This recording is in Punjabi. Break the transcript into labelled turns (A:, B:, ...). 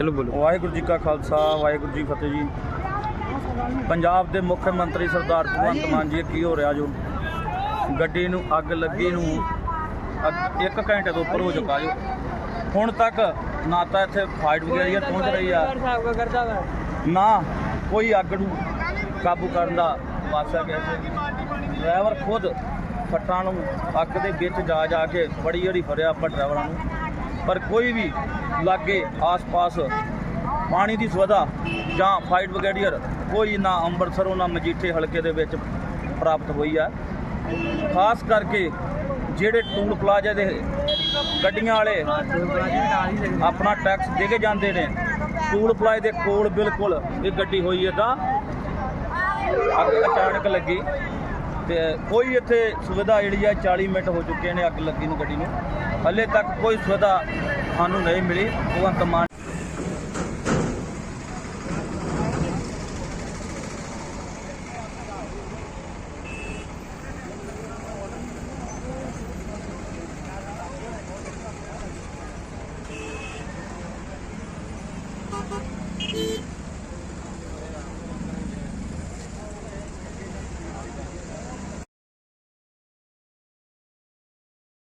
A: ਚਲੋ ਬੋਲੋ।
B: ਵਾਹਿਗੁਰੂ ਜੀ ਕਾ ਖਾਲਸਾ, ਵਾਹਿਗੁਰੂ ਜੀ ਫਤਿਹ ਜੀ। ਪੰਜਾਬ ਦੇ ਮੁੱਖ ਮੰਤਰੀ ਸਰਦਾਰ ਭਗਵੰਤ ਮਾਨ ਜੀ ਕੀ ਹੋ ਰਿਹਾ ਜੋ? ਗੱਡੀ ਨੂੰ ਅੱਗ ਲੱਗੀ ਨੂੰ ਅੱਗ- ਇੱਕ ਘੰਟੇ ਤੋਂ ਉੱਪਰ ਹੋ ਚੁੱਕਾ ਜੋ। ਹੁਣ ਤੱਕ ਨਾ ਤਾਂ ਇੱਥੇ ਫਾਈਟ ਵਗੈਰਾ ਪਹੁੰਚ ਰਹੀ ਆ। ਨਾ ਕੋਈ ਅੱਗ ਨੂੰ ਕਾਬੂ ਕਰਨ ਦਾ ਵਾਸਾ ਕਿਸੇ ਡਰਾਈਵਰ ਖੁਦ ਫੱਟਾਂ ਨੂੰ ਅੱਗ ਦੇ ਵਿੱਚ ਜਾ ਜਾ ਕੇ ਬੜੀ ਜਿਹੜੀ ਫਰਿਆ ਆਪਾਂ ਡਰਾਈਵਰਾਂ ਨੂੰ। ਪਰ ਕੋਈ ਵੀ ਲਾਗੇ ਆਸ-ਪਾਸ ਪਾਣੀ ਦੀ ਸੁਵਿਧਾ ਜਾਂ ਫਾਈਟ ਬ੍ਰਿਗੇਡੀਅਰ ਕੋਈ ਨਾ ਅੰਮ੍ਰਿਤਸਰੋਂ ਨਾ ਮਜੀਠੇ ਹਲਕੇ ਦੇ ਵਿੱਚ ਪ੍ਰਾਪਤ ਹੋਈ ਆ। ਖਾਸ ਕਰਕੇ ਜਿਹੜੇ ਟੂਲ ਪਲਾਜ਼ਾ ਦੇ ਗੱਡੀਆਂ ਵਾਲੇ ਆਪਣਾ ਟੈਕਸ ਦੇ ਕੇ ਜਾਂਦੇ ਨੇ, ਟੂਲ ਪਲਾਜ਼ੇ ਦੇ ਕੋਲ ਬਿਲਕੁਲ ਇਹ ਗੱਡੀ ਹੋਈ ਹੈ ਤਾਂ ਅਚਾਨਕ ਲੱਗੀ। ਤੇ ਕੋਈ ਇੱਥੇ ਸੁਵਿਧਾ ਜਿਹੜੀ ਆ 40 ਮਿੰਟ ਹੋ ਚੁੱਕੇ ਨੇ ਅੱਗ ਲੱਗੀ ਨੂੰ ਗੱਡੀ ਨੂੰ। ਹਲੇ ਤੱਕ ਕੋਈ ਸੁਵਿਧਾ ਸਾਨੂੰ ਨਹੀਂ ਮਿਲੀ। ਭਗਵੰਤ ਮਾਨ